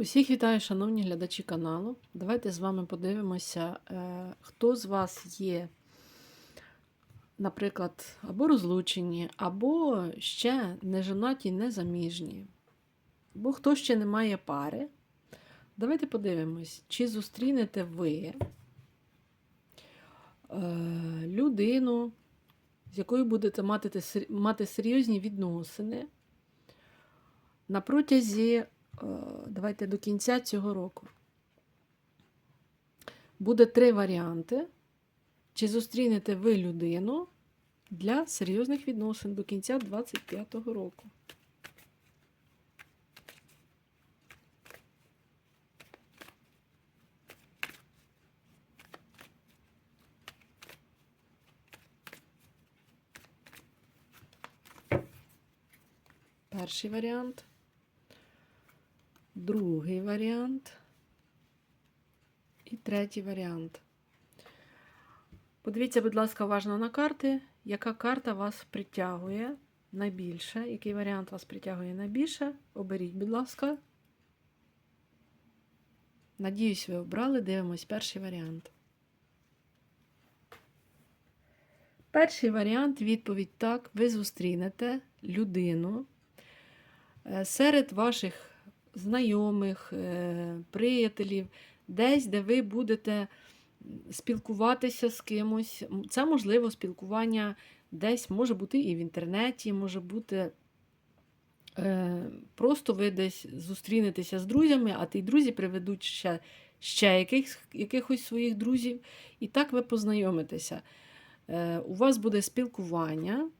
Усіх вітаю, шановні глядачі каналу. Давайте з вами подивимося, е, хто з вас є, наприклад, або розлучені, або ще не жонаті, не заміжні, або хто ще не має пари. Давайте подивимось, чи зустрінете ви е, людину, з якою будете мати, серйозні відносини на протязі давайте до кінця цього року. Буде три варіанти. Чи зустрінете ви людину для серйозних відносин до кінця 2025 року? Перший варіант. Другий варіант. І третій варіант. Подивіться, будь ласка, уважно на карти, яка карта вас притягує найбільше, який варіант вас притягує найбільше. Оберіть, будь ласка. Надіюсь, ви обрали. Дивимось перший варіант. Перший варіант відповідь так. Ви зустрінете людину е, серед ваших знайомих, е, приятелів, десь, де ви будете спілкуватися з кимось. Це можливо спілкування десь може бути і в інтернеті, може бути е, просто ви десь зустрінетеся з друзями, а ті друзі приведуть ще, ще яких, якихось своїх друзів, і так ви познайомитеся. Е, У вас буде спілкування.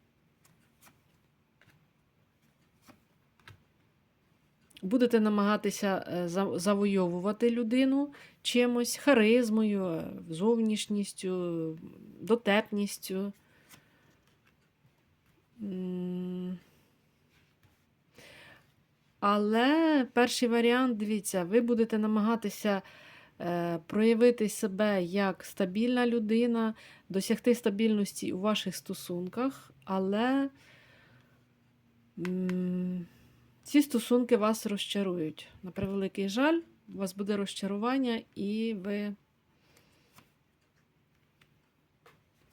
Будете намагатися е, завойовувати людину чимось, харизмою, е, зовнішністю, дотепністю. Але перший варіант, дивіться, ви будете намагатися е, проявити себе як стабільна людина, досягти стабільності у ваших стосунках, але. Ці стосунки вас розчарують. На превеликий жаль, у вас буде розчарування, і ви.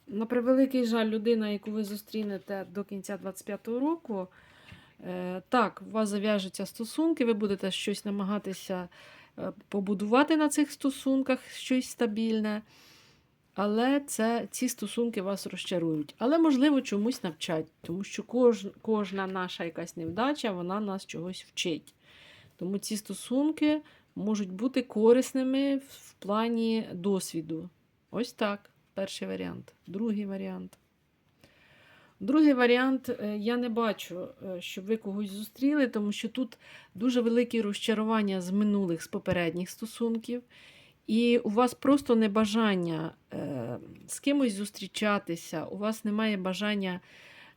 На превеликий жаль, людина, яку ви зустрінете до кінця 25-го року, е, так, у вас зав'яжуться стосунки, ви будете щось намагатися е, побудувати на цих стосунках, щось стабільне. Але це, ці стосунки вас розчарують. Але, можливо, чомусь навчать, тому що кож, кожна наша якась невдача, вона нас чогось вчить. Тому ці стосунки можуть бути корисними в, плані досвіду. Ось так. Перший варіант. Другий варіант. Другий варіант, е, я не бачу, е, щоб ви когось зустріли, тому що тут дуже велике розчарування з минулих, з попередніх стосунків. І у вас просто не бажання е, з кимось зустрічатися, у вас немає бажання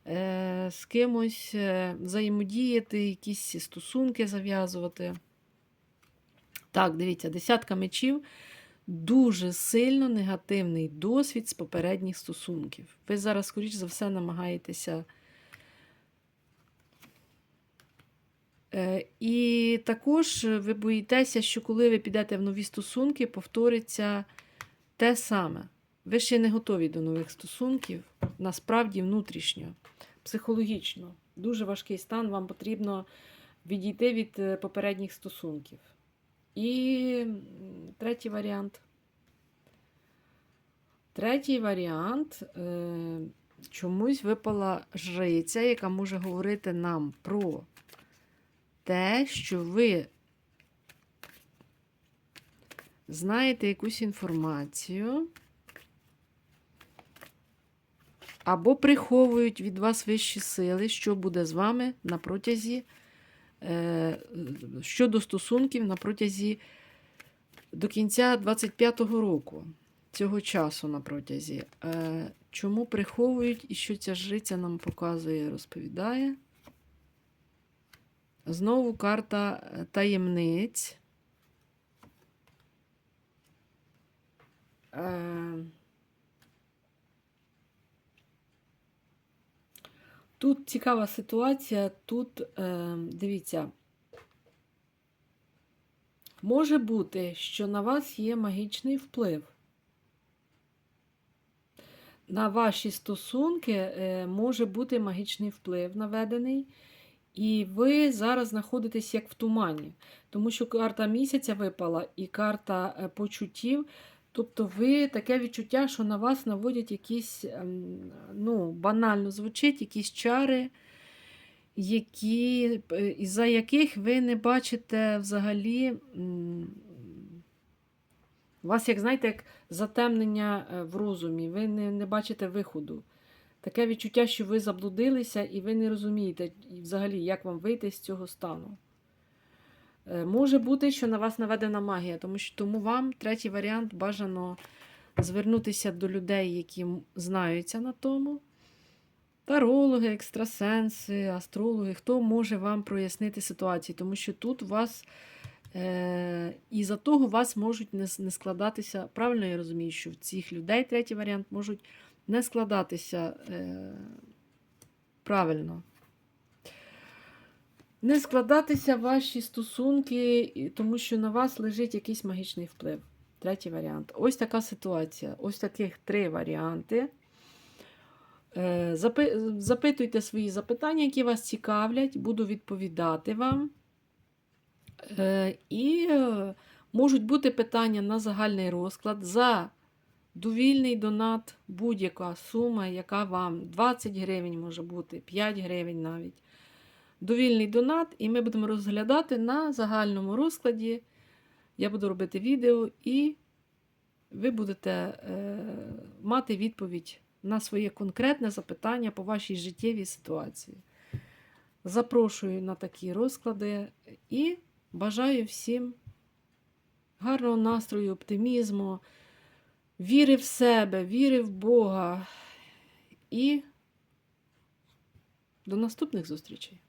е, з кимось е, взаємодіяти, якісь стосунки зав'язувати. Так, дивіться, десятка мечів дуже сильно негативний досвід з попередніх стосунків. Ви зараз, скоріш за все, намагаєтеся. І також ви боїтеся, що коли ви підете в нові стосунки, повториться те саме. Ви ще не готові до нових стосунків, насправді внутрішньо, психологічно. Дуже важкий стан, вам потрібно відійти від е, попередніх стосунків. І третій варіант. Третій варіант. Е, чомусь випала жриця, яка може говорити нам про те, що ви знаєте якусь інформацію, або приховують від вас вищі сили, що буде з вами на протязі е, щодо стосунків на протязі до кінця 25-го року, цього часу на протязі. Е, чому приховують і що ця жриця нам показує, розповідає? Знову карта е, таємниць. Е, Тут цікава ситуація. Тут, е, дивіться, Може бути, що на вас є магічний вплив. На ваші стосунки може бути магічний вплив наведений, і ви зараз знаходитесь як в тумані, тому що карта місяця випала і карта е, почуттів. Тобто ви таке відчуття, що на вас наводять якісь, ем, ну, банально звучить, якісь чари, які, е, із-за яких ви не бачите взагалі. У вас, як знаєте, як затемнення е, в розумі, ви не, не бачите виходу. Таке відчуття, що ви заблудилися і ви не розумієте взагалі, як вам вийти з цього стану. Е, Може бути, що на вас наведена магія, тому що тому вам третій варіант бажано звернутися до людей, які знаються на тому. Тарологи, екстрасенси, астрологи, хто може вам прояснити ситуацію, тому що тут у вас е, і за того вас можуть не, не складатися. Правильно я розумію, що в цих людей третій варіант можуть не складатися е, правильно. Не складатися ваші стосунки, тому що на вас лежить якийсь магічний вплив. Третій варіант. Ось така ситуація. Ось таких три варіанти. Е, запи- Запитуйте свої запитання, які вас цікавлять, буду відповідати вам. Е, І е, можуть бути питання на загальний розклад за довільний донат, будь-яка сума, яка вам 20 гривень може бути, 5 гривень навіть. Довільний донат, і ми будемо розглядати на загальному розкладі. Я буду робити відео, і ви будете е, мати відповідь на своє конкретне запитання по вашій життєвій ситуації. Запрошую на такі розклади і бажаю всім гарного настрою, оптимізму, віри в себе, віри в Бога. І до наступних зустрічей!